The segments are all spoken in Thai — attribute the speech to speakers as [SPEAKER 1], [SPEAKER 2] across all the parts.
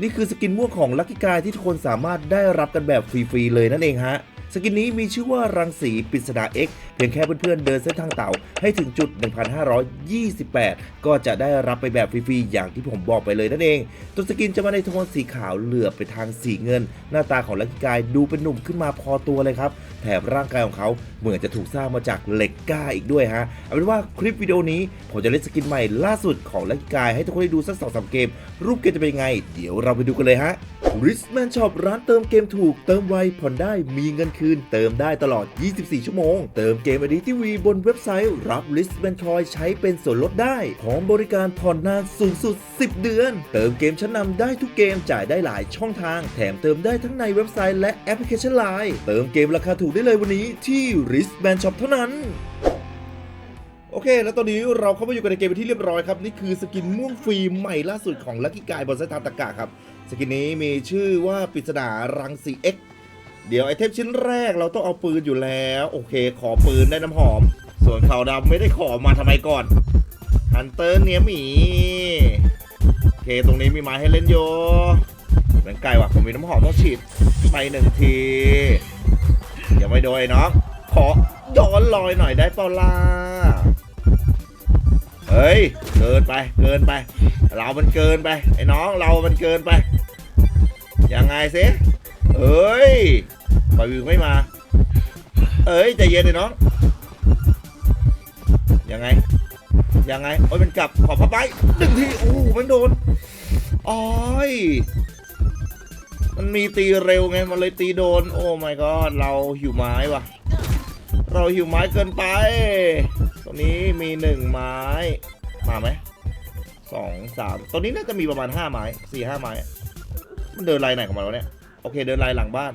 [SPEAKER 1] นี่คือสกินม่วงของลัคกี้กายที่ทุกคนสามารถได้รับกันแบบฟรีๆเลยนั่นเองฮะ สกินนี้มีชื่อว่ารังสีปริศนา X เพียงแค่เพื่อนๆเดินเส้นทางเต่าให้ถึงจุด 1528 ก็จะได้รับไปแบบฟรีๆ อย่างที่ผมบอกไปเลยนั่นเอง ตัวสกินจะมาในโทนสีขาวเหลือบไปทางสีเงิน หน้าตาของลักกี้กายดูเป็นหนุ่มขึ้นมาพอตัวเลยครับ แถมร่างกายของเขาเหมือนจะถูกสร้างมาจากเหล็กกล้าอีกด้วยฮะ เอาเป็นว่าคลิปวิดีโอนี้ผมจะเล่นสกินใหม่ล่าสุดของลักกี้กายให้ทุกคนได้ดูสักสองสามเกม รูปเกมจะเป็นยังไง เดี๋ยวเราไปดูกันเลยฮะ r i s m a n Shop ร้านเติมเกมถูก เติมไวผ่อนได้มีเงินคืน เติมได้ตลอด 24 ชั่วโมง เติมเกมอดีทีวีบนเว็บไซต์ รับ r i s m a n Coin ใช้เป็นส่วนลดได้ พร้อมบริการผ่อนนานสูงสุด 10 เดือน เติมเกมชั้นนำได้ทุกเกมจ่ายได้หลายช่องทาง แถมเติมได้ทั้งในเว็บไซต์และแอปพลิเคชัน Line เติมเกมราคาถูกได้เลยวันนี้ที่ r i s m a n Shop เท่านั้นโอเค แล้วตอนนี้เราเข้ามาอยู่กันในเกมเป็นที่เรียบร้อยครับ นี่คือสกินม่วงฟรีใหม่ล่าสุดของลักกี้กายบนเส้นทางตะกะครับ สกินนี้มีชื่อว่าปริศนารังสี X เดี๋ยวไอเทมชิ้นแรกเราต้องเอาปืนอยู่แล้ว โอเค ขอปืนได้น้ำหอม ส่วนขาวดำไม่ได้ขอมาทำไมก่อนฮันเตอร์เนียหมีโอเค ตรงนี้มีไม้ให้เล่นโยเป็นไก่ว่ะผมมีน้ำหอมต้องฉีดไปหนึ่งทีอย่าไม่โดนไอ้น้องขอย้อนลอยหน่อยได้เปล่าล่ะเฮ้ย เกินไป เกินไป เรามันเกินไป ไอ้น้องเรามันเกินไป ยังไงสิเอ้ยปล่อยวิวไม่มา เอ้ยใจเย็นเลยน้อง ยังไง ยังไง โอ้ยมันกลับขอพับไปหนึ่งทีโอ้มันโดนอ้อยมันมีตีเร็วไง มันเลยตีโดน โอ้ my god เราหิวไม้ว่ะ เราหิวไม้เกินไป ตรงนี้มีหนึ่งไม้ มาไหมสองสามตัวนี้น่าจะมีประมาณห้าไม้สี่ห้าไม้ มันเดินลายไหนของมันวะเนี่ย โอเคเดินลายหลังบ้าน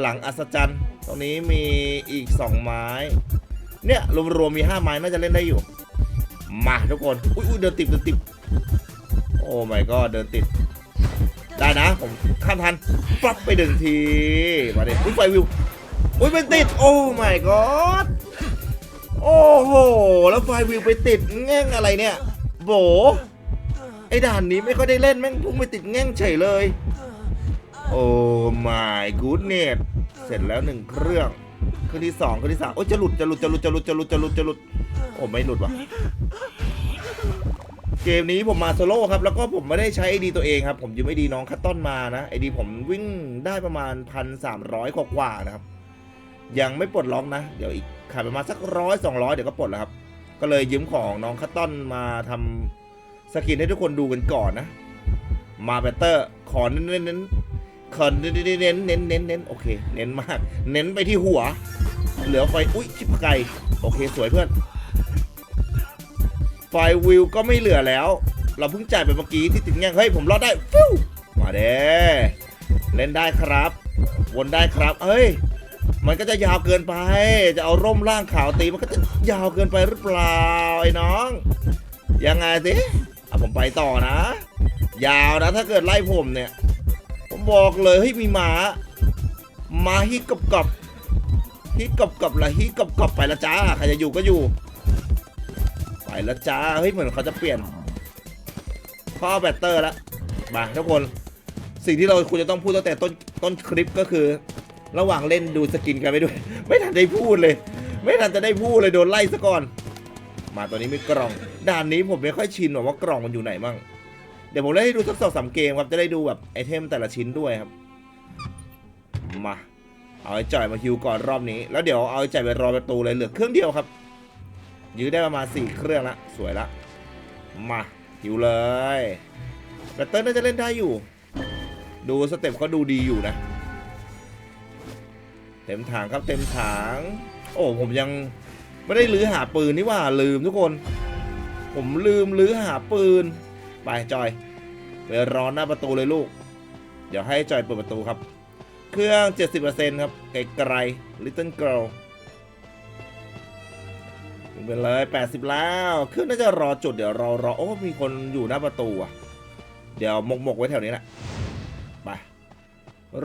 [SPEAKER 1] หลังอัศจรรย์ ตรงนี้มีอีกสองไม้ เนี่ยรวมๆมีห้าไม้น่าจะเล่นได้อยู่ มาทุกคน อุ้ยอุ้ยเดินติดเดินติด โอ้ my god เดินติด ได้นะ ผมข้ามทันปั๊บไปหนึ่งที มาเด็อุ้ยไฟวิว อุ้ยเป็นติด โอ้ my god โอ้โห แล้วไฟวิวไปติดแง่งอะไรเนี่ย โบ ไอ้ด่านนี้ไม่ค่อยได้เล่นแม่งพุ่งไปติดแง่งเฉยเลย โอ้ my goodness เสร็จแล้วหนึ่งเครื่องเครื่องที่สองเครื่องที่สามโอ้ยจะหลุดจะหลุดจะหลุดจะหลุดจะหลุดจะหลุดจะหลุดโอ้ไม่หลุดว่ะเกมนี้ผมมาโซโล่ครับ แล้วก็ผมไม่ได้ใช้ไอดีตัวเองครับ ผมยืมไอดีน้องคัตต้นมานะไอดีผมวิ่งได้ประมาณพันสามร้อยกว่าๆนะครับ ยังไม่ปลดล็อกนะ เดี๋ยวอีกขาดประมาณสักร้อยสองร้อยเดี๋ยวก็ปลดแล้วครับ ก็เลยยืมของน้องคัตต้นมาทำ สกินให้ทุกคนดูกันก่อนนะ มาแบตเตอร์ขอเน้นเน้นเน้นขอเน้นเน้นเน้นเน้นเน้นเน้นโอเค เน้นมาก เน้นไปที่หัว เหลือไฟอุ้ยชิบไก่โอเคสวยเพื่อนไฟวิวก็ไม่เหลือแล้ว เราเพิ่งจ่ายไปเมื่อกี้ที่ติดแง่งเฮ้ยผมรอดได้ฟิวมาเด้เล่นได้ครับ วนได้ครับเอ้ยมันก็จะยาวเกินไป จะเอาร่มร่างขาวตีมันก็จะยาวเกินไปหรือเปล่าไอ้น้อง ยังไงสิ ผมไปต่อนะ ยาวนะถ้าเกิดไล่ผมเนี่ย ผมบอกเลยเฮ้ยมีหมาหมาฮิกกับกับฮิกกับกับละฮิกกับกับไปละจ้าใครจะอยู่ก็อยู่ ไปล้วจ้าเฮ้ยเหมือนเขาจะเปลี่ยนข้อแบตเตอร์ล้วมาทุกคนสิ่งที่เราควรจะต้องพูดตั้งแต่ต้นต้นคลิปก็คือ ระหว่างเล่นดูสกินกันไปด้วย ไม่ทันได้พูดเลย ไม่ทันจะได้พูดเลยโดนไล่ซะก่อน มาตัวนี้มีกล่อง ด่านนี้ผมไม่ค่อยชินว่ากล่องมันอยู่ไหนมั่งเดี๋ยวผมเล่นให้ดูสักสองสามเกมครับจะได้ดูแบบไอเทมแต่ละชิ้นด้วยครับ มา เอาไอ้จ่อยมาฮิวก่อนรอบนี้ แล้วเดี๋ยวเอาไอ้จ่อยไปรอประตูเลยเหลือเครื่องเดียวครับ ยื้อได้ประมาณสี่เครื่องละสวยละ มาหิวเลยแบตเตอร์น่าจะเล่นได้อยู่ ดูสเต็ปเขาดูดีอยู่นะ เต็มถังครับเต็มถังโอ้ผมยัง ไม่ได้ลื้อหาปืนนี่ว่าลืมทุกคน ผมลืมลื้อหาปืน ไปจอยไปรอหน้าประตูเลยลูก เดี๋ยวให้จอยเปิดประตูครับ เครื่อง 70%ครับไกลๆ Little Girl ถึงไปเลย 80 แล้ว เครื่องน่าจะรอจุดเดี๋ยวรอรอโอ้ มีคนอยู่หน้าประตูอะ เดี๋ยวหมกหมกไว้แถวนี้แหละไป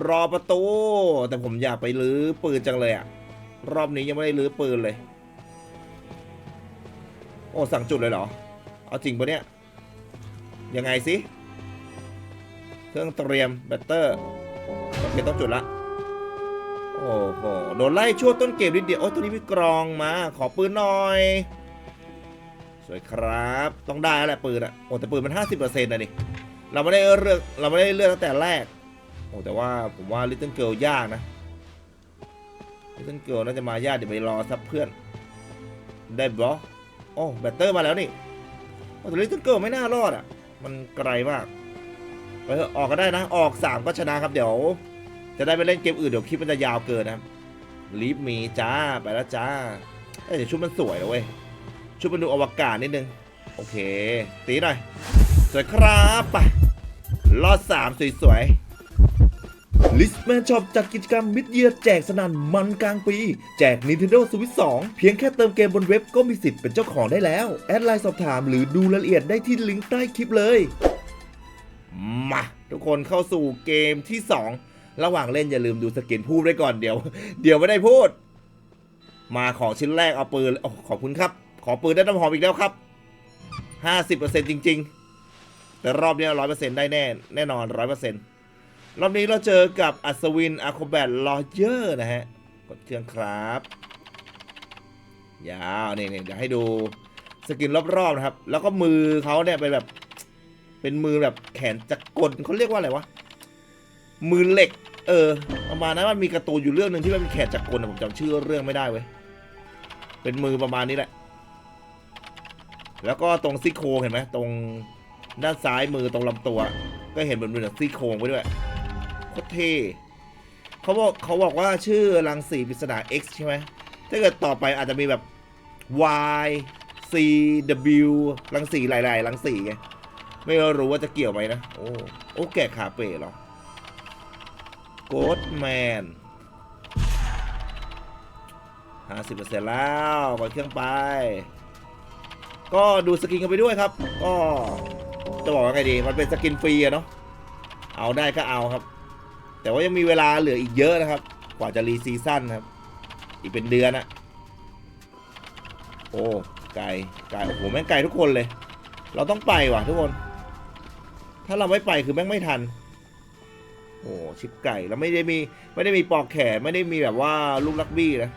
[SPEAKER 1] รอประตู แต่ผมอยากไปลื้อปืนจังเลยอะ รอบนี้ยังไม่ได้ลื้อปืนเลย โอ้สั่งจุดเลยเหรอ เอาจริงปะเนี่ย ยังไงสิเครื่องเตรียมแบตเตอร์โอเคต้องจุดละ โอ้โหโดนไล่ชั่วต้นเกมนิดเดียว โอ้ตัวนี้มีกรองมา ขอปืนหน่อย สวยครับ ต้องได้แหละปืนอะโอ้แต่ปืนมัน 50%นะนี่เราไม่ได้เลือกเราไม่ได้เลือกตั้งแต่แรก โอ้แต่ว่าผมว่า Little Girl ยากนะ Little Girl น่าจะมายากเดี๋ยวไปรอซับเพื่อน ได้บล็อ โอ้แบตเตอร์มาแล้วนี่โอ้แต่ Little Girl ไม่น่ารอดอะมันไกลมากไปเถอะออกก็ได้นะ ออก 3 ก็ชนะครับ เดี๋ยว จะได้ไปเล่นเกมอื่นเดี๋ยวคลิปมันจะยาวเกินนะครับลีฟมีจ้าไปแล้วจ้าเอ้ยแต่ชุดมันสวยนะเว้ยชุดมันดูอวกาศนิดนึง โอเค ตีหน่อย สวยครับไปรอดสามสวยๆ ลิสแมนช็อปจัดกิจกรรมมิดเยียแจกสนั่นมันกลางปี แจก Nintendo Switch 2 เพียงแค่เติมเกมบนเว็บก็มีสิทธิ์เป็นเจ้าของได้แล้ว แอดไลน์สอบถามหรือดูรายละเอียดได้ที่ลิงก์ใต้คลิปเลย มา ทุกคนเข้าสู่เกมที่ 2 ระหว่างเล่นอย่าลืมดูสกินพูดไว้ก่อนเดี๋ยว เดี๋ยวไม่ได้พูด มาของชิ้นแรกเอาปืนโอ้ขอบคุณครับ ขอปืนได้น้ำหอมอีกแล้วครับ 50%จริง ๆ แต่รอบนี้ร้อยเปอร์เซ็นต์ได้แน่ แน่นอนร้อยเปอร์เซ็นต์ รอบนี้เราเจอกับอัศวินอาโคแบทลอเยอร์นะฮะ กดเครื่องครับ ยาวนี่นี่เดี๋ยวให้ดูสกินรอบๆนะครับ แล้วก็มือเขาเนี่ยเป็นแบบ เป็นมือแบบแขนจักรเขาเรียกว่าอะไรวะ มือเหล็ก เออ ประมาณนั้นมันมีการ์ตูนอยู่เรื่องหนึ่งที่มันเป็นแขนจักรนะผมจำชื่อเรื่องไม่ได้เว้ย เป็นมือประมาณนี้แหละ แล้วก็ตรงซี่โครงเห็นไหมตรงด้านซ้ายมือตรงลำตัว ก็เห็นเหมือนเป็นซี่โครงไปด้วย โคตรเท่เขาบอกเขาบอกว่าชื่อรังสีปริศนา X ใช่ไหมถ้าเกิดต่อไปอาจจะมีแบบ Y C W รังสีหลาย ๆ รังสีไงไม่รู้ว่าจะเกี่ยวไหมนะ โอ้โอ้แกะขาเป๋หรอโกดแมนห้าสิบเปอร์เซ็นต์แล้วเปิดเครื่องไป ก็ดูสกินกันไปด้วยครับ ก็จะบอกว่าไงดี มันเป็นสกินฟรีอะเนาะเอาได้ก็เอาครับ แต่ว่ายังมีเวลาเหลืออีกเยอะนะครับ กว่าจะรีซีซั่นครับ อีกเป็นเดือนอะโอ้ไกลไกลโอ้โหแม่งไกลทุกคนเลย เราต้องไปว่ะทุกคน ถ้าเราไม่ไปคือแม่งไม่ทัน โอ้ชิปไก่แล้วไม่ได้มีไม่ได้มีปอกแขนไม่ได้มีแบบว่าลูกลักบี้นะ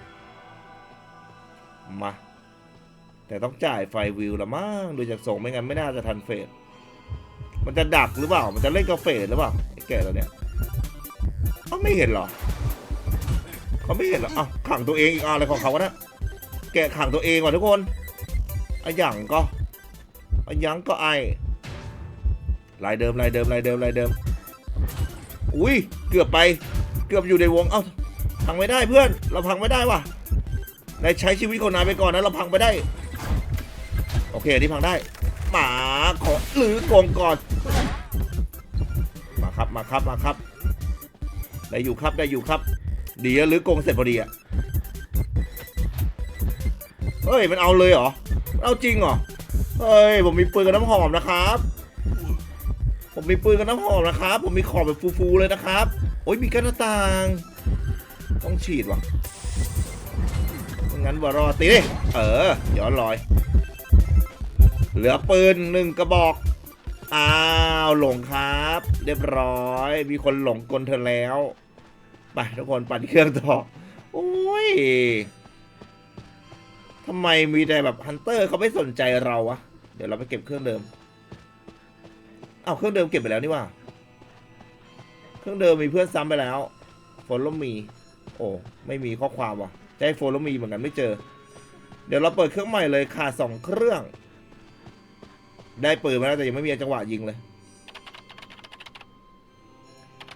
[SPEAKER 1] มาแต่ต้องจ่ายไฟวิวละมั้งดูจากส่งไม่งั้นไม่น่าจะทันเฟส มันจะดักหรือเปล่า มันจะเล่นกับเฟสหรือเปล่าไอ้แก่เราเนี่ย เขาไม่เห็นเหรอเขาไม่เห็นเหรออ้าวขังตัวเองอีกอะไรของเขาวะนะแกขังตัวเองว่ะทุกคนอะหยังก็อะหยังก็ไอลายเดิมลายเดิมลายเดิมลายเดิม อุ้ยเกือบไป เกือบอยู่ในวง เอ้าพังไม่ได้เพื่อน เราพังไม่ได้ว่ะนายใช้ชีวิตของนายไปก่อนนะเราพังไปได้ โอเคอันนี้พังได้ หมาขอหรือโกงก่อน มาครับมาครับมาครับ ได้อยู่ครับได้อยู่ครับดีอะหรือโกงเสร็จพอดีอะเฮ้ยมันเอาเลยเหรอ เอาจริงเหรอ เฮ้ยผมมีปืนกับน้ำหอมนะครับ ผมมีปืนกับน้ำหอมนะครับ ผมมีขอบแบบฟูๆเลยนะครับ โอ้ยมีกันหน้าต่าง ต้องฉีดว่ะไม่งั้นบ่รอตีดิเออย้อนลอย เหลือปืนหนึ่งกระบอก อ้าวหลงครับ เรียบร้อย มีคนหลงกลเธอแล้ว ไปทุกคนปั่นเครื่องต่อ โอ้ยทำไมมีแต่แบบฮันเตอร์เขาไม่สนใจเราวะเดี๋ยวเราไปเก็บเครื่องเดิม เอาเครื่องเดิมเก็บไปแล้วนี่ว่า เครื่องเดิมมีเพื่อนซ้ำไปแล้วโฟลมี โอ้ไม่มีข้อความว่ะจะให้โฟลมีเหมือนกันไม่เจอ เดี๋ยวเราเปิดเครื่องใหม่เลยขาดสองเครื่อง ได้เปืนมาแล้วแต่ยังไม่มีจังหวะยิงเลย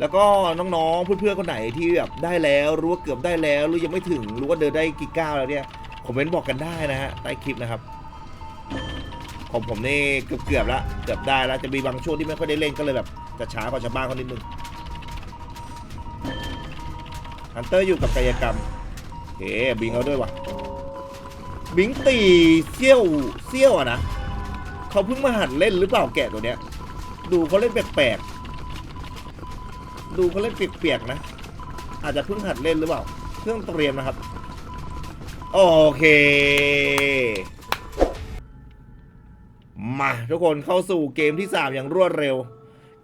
[SPEAKER 1] แล้วก็น้องๆเพื่อนๆคนไหนที่แบบได้แล้วรู้ว่าเกือบได้แล้วหรือยังไม่ถึงรู้ว่าเดินได้กี่ก้าวแล้วเนี่ยคอมเมนต์บอกกันได้นะฮะใต้คลิปนะครับของผมนี่เกือบๆแล้วเกือบได้แล้วจะมีบางช่วงที่ไม่ค่อยได้เล่นก็เลยแบบจะช้ากว่าชาวบ้านเขานิดนึงฮันเตอร์อยู่กับกายกรรมโอเคบิงเอาด้วยวะบิงตีเซี่ยวเซี่ยวอะนะเขาเพิ่งมาหัดเล่นหรือเปล่าแกะตัวเนี้ย ดูเขาเล่นแปลกๆ ดูเขาเล่นเปียกๆนะ อาจจะเพิ่งหัดเล่นหรือเปล่า เครื่องเตรียมนะครับ โอเค มาทุกคนเข้าสู่เกมที่ 3 อย่างรวดเร็ว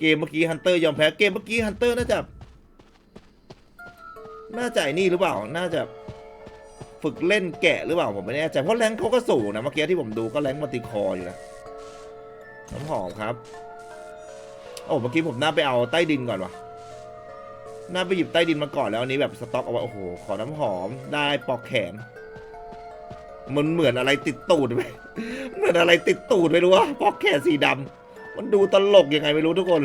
[SPEAKER 1] เกมเมื่อกี้ฮันเตอร์ยอมแพ้เกมเมื่อกี้ฮันเตอร์น่าจะ น่าจะไอ้นี่หรือเปล่า น่าจะฝึกเล่นแกะหรือเปล่าผมไม่แน่ใจเพราะแรงเขาก็สูงนะเมื่อกี้ที่ผมดูก็แรงมัลติคออยู่นะน้ำหอมครับ โอ้เมื่อกี้ผมน่าไปเอาใต้ดินก่อนวะ น่าไปหยิบใต้ดินมาก่อนแล้วอันนี้แบบสต็อกเอาไว้โอ้โห ขอน้ำหอมได้ปลอกแขน มันเหมือนอะไรติดตูดไหมเหมือนอะไรติดตูดไม่รู้ว่าปลอกแขนสีดำมันดูตลกยังไงไม่รู้ทุกคน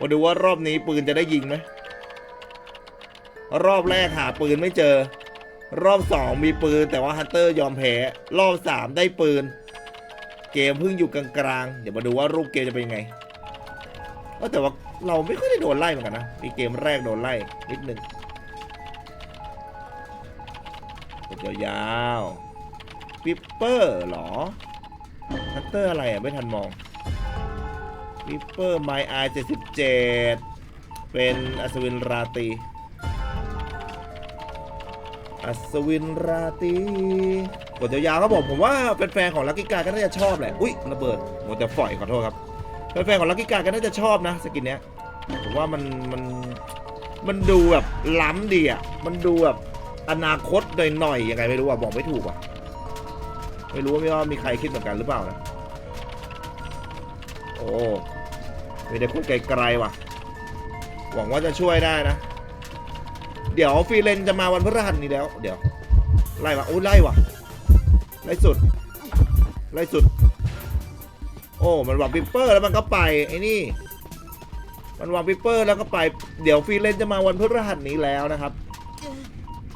[SPEAKER 1] มาดูว่ารอบนี้ปืนจะได้ยิงไหมรอบแรกหาปืนไม่เจอ รอบสองมีปืน แต่ว่าฮันเตอร์ยอมแพ้ รอบสามได้ปืน เกมเพิ่งอยู่กลางๆ เดี๋ยวมาดูว่ารูปเกมจะเป็นยังไง อแต่ว่าเราไม่ค่อยได้โดนไล่เหมือนกันนะมีเกมแรกโดนไล่นิดนึงกดยาวๆปิปเปอร์หรอฮันเตอร์อะไรอะ ไม่ทันมองปิปเปอร์ไมไอเจ็ดสิบเจ็ดเป็นอัศวินราตีอัศวินราตรีกดยาวๆครับผม ผมว่าแฟนๆของลักกี้การก็น่าจะชอบแหละ อุ้ยระเบิดหมดแต่ฝอยขอโทษครับ แฟนๆของลักกี้การก็น่าจะชอบนะสกินเนี้ยผมว่ามันมันมันดูแบบล้ำดีอะ มันดูแบบอนาคตหน่อยๆยังไงไม่รู้อะบอกไม่ถูกอะ ไม่รู้ว่าไม่ว่ามีใครคิดเหมือนกันหรือเปล่านะ โอ้มีแต่คนไกลๆว่ะ หวังว่าจะช่วยได้นะ เดี๋ยวฟีเลนจะมาวันพฤหัสนี้แล้ว เดี๋ยว ไล่มาโอ้ยไล่ว่ะไล่สุด ไล่สุด อ้มันวางปิปเปอร์แล้วมันก็ไปไอ้นี่ มันวางปิปเปอร์แล้วก็ไป เดี๋ยวฟรีเลนจะมาวันพฤหัสนี้แล้วนะครับ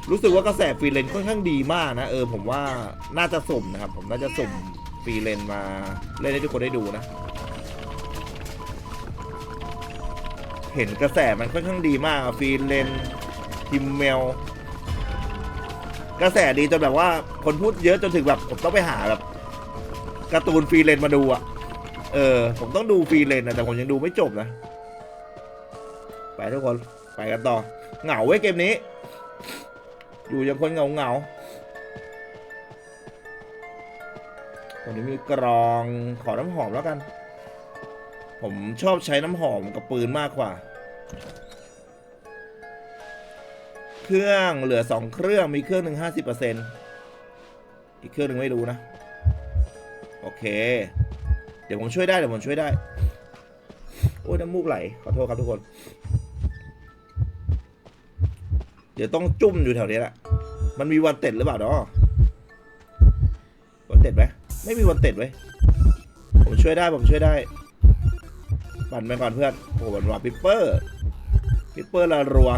[SPEAKER 1] รู้สึกว่ากระแสฟรีเลนค่อนข้างดีมากนะเออผมว่าน่าจะสมนะครับ ผมน่าจะสมฟรีเลนมาเล่นให้ทุกคนได้ดูนะ เห็นกระแสมันค่อนข้างดีมากฟรีเลนพิมเมลกระแสดีจนแบบว่าคนพูดเยอะจนถึงแบบผมต้องไปหาแบบการ์ตูนฟรีเลนมาดูอะ เออ ผมต้องดูฟรีเลนนะแต่ผมยังดูไม่จบนะ ไปทุกคน ไปกันต่อ เหงาเว้ยเกมนี้ อยู่ยังคนเหงาเหงาๆตรงนี้มีกรองขอน้ำหอมแล้วกัน ผมชอบใช้น้ำหอมกับปืนมากกว่า เครื่องเหลือสองเครื่องมีเครื่องหนึ่งห้าสิบเปอร์เซ็นต์อีกเครื่องหนึ่งไม่รู้นะ โอเค เดี๋ยวผมช่วยได้เดี๋ยวผมช่วยได้ โอ้ยน้ำมูกไหลขอโทษครับทุกคน เดี๋ยวต้องจุ่มอยู่แถวนี้แหละ มันมีวันเต็ดหรือเปล่าเนาะวันเต็ดไหมไม่มีวันเต็ดไว้ยผมช่วยได้ผมช่วยได้ ปั่นไปก่อนเพื่อนโอ้โหมันว่าปิปเปอร์ปิปเปอร์ละรัว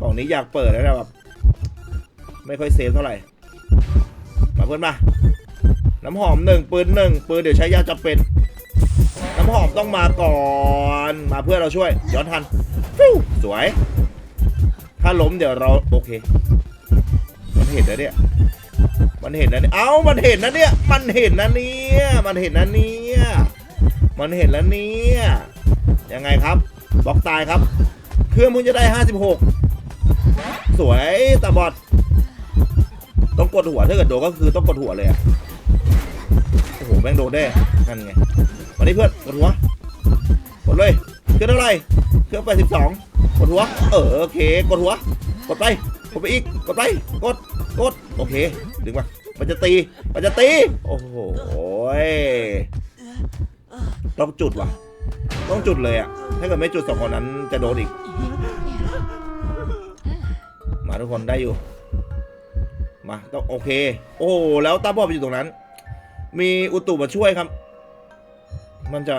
[SPEAKER 1] กล่องนี้อยากเปิดแล้วนะแบบไม่ค่อยเซฟเท่าไหร่มาเพื่อนมา น้ำหอมหนึ่งปืนหนึ่งปืนเดี๋ยวใช้ยาจำเป็น น้ำหอมต้องมาก่อน มาเพื่อเราช่วย ย้อนทันฟิวสวย ถ้าล้มเดี๋ยวเราโอเค มันเห็นนะเนี่ยมันเห็นนะเนี่ยเอ้ามันเห็นนะเนี่ย มันเห็นนะเนี่ยมันเห็นนะเนี่ยมันเห็นแล้วเนี่ยยังไงครับบล็อกตายครับ เครื่องมึงจะได้ 56 สวยตาบอด ต้องกดหัวถ้าเกิดโดนก็คือต้องกดหัวเลยอะ หแม่งโดนได้นั่นไงมานี่เพื่อนกดหัวกดเลยเครื่องเท่าไหร่เครื่อง82กดหัว เออโอเคกดหัว กดไปกดไปอีกกดไปกดกดโอเคดึงมามันจะตีมันจะตี โอ้โหต้องจุดว่ะ ต้องจุดเลยอะถ้าเกิดไม่จุดสองคนนั้นจะโดนอีก มาทุกคนได้อยู่ มาต้องโอเค โอ้แล้วตาบอดไปอยู่ตรงนั้น มีอุตุมาช่วยครับ มันจะ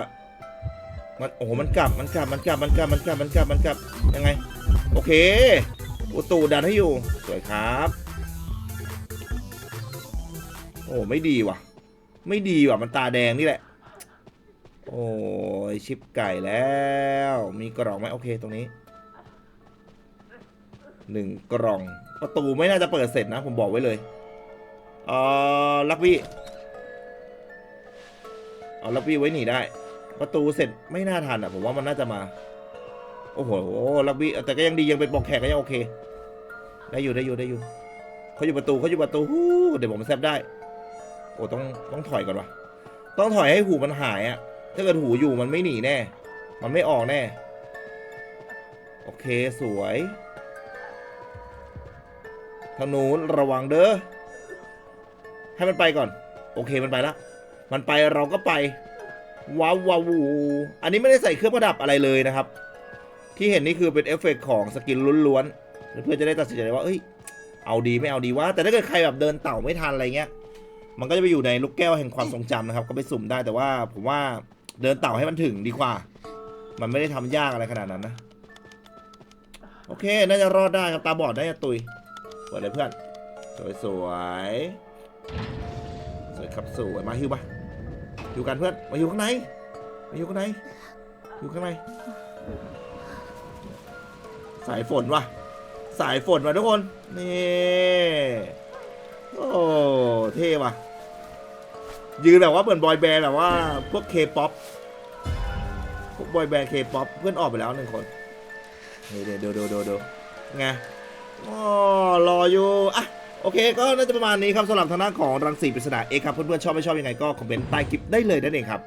[SPEAKER 1] มันโอ้โหมันกลับ มันกลับ มันกลับ มันกลับ มันกลับ มันกลับ มันกลับ ยังไง โอเค อุตุดันให้อยู่ สวยครับ โอ้ไม่ดีว่ะ ไม่ดีว่ะ มันตาแดงนี่แหละ โอ้ยชิปไก่แล้ว มีกรองไหมโอเคตรงนี้ หนึ่งกล่อง ประตูไม่น่าจะเปิดเสร็จนะ ผมบอกไว้เลย เออลักบี้ เอาลักบี้ไว้หนีได้ ประตูเสร็จไม่น่าทันอะผมว่ามันน่าจะมา โอ้โหลักบี้แต่ก็ยังดียังเป็นปอกแขกก็ยังโอเค ได้อยู่ได้อยู่ได้อยู่เขาอยู่ประตูเขาอยู่ประตูฮู้เดี๋ยวผมแซบได้ โอ้ต้องต้องถอยก่อนวะต้องถอยให้หูมันหายอะ ถ้าเกิดหูอยู่มันไม่หนีแน่ มันไม่ออกแน่ โอเคสวยทางนู้นระวังเด้อให้มันไปก่อน โอเคมันไปละ มันไปเราก็ไปว้าวว้าววูอันนี้ไม่ได้ใส่เครื่องประดับอะไรเลยนะครับ ที่เห็นนี่คือเป็นเอฟเฟกต์ของสกินล้วนๆเพื่อจะได้ตัดสินใจว่าเอ้ยเอาดีไม่เอาดีว่า แต่ถ้าเกิดใครแบบเดินเต่าไม่ทันอะไรเงี้ย มันก็จะไปอยู่ในลูกแก้วแห่งความทรงจำนะครับ ก็ไปสุ่มได้แต่ว่าผมว่าเดินเต่าให้มันถึงดีกว่า มันไม่ได้ทำยากอะไรขนาดนั้นนะ โอเค น่าจะรอดได้ครับตาบอดน่าจะตุยเปิดเลยเพื่อน สวยสวยสวยครับสวยมาฮิวปะ อยู่กันเพื่อน มาอยู่ข้างใน มาอยู่ข้างใน อยู่ข้างใน สายฝนว่ะ สายฝนว่ะทุกคน นี่ โอ้ เท่ว่ะ ยืนแบบว่าเหมือนบอยแบนด์แบบว่าพวกเคป๊อป พวกบอยแบนด์เคป๊อปเพื่อนออกไปแล้วหนึ่งคนนี่เดี๋ยวดูดูดูดูไงอ๋อรออยู่ อะ โอเคก็น่าจะประมาณนี้ครับสำหรับทางด้านของรังสีปริศนาเอครับเพื่อนๆชอบไม่ชอบยังไงก็คอมเมนต์ใต้คลิปได้เลยนั่นเองครับ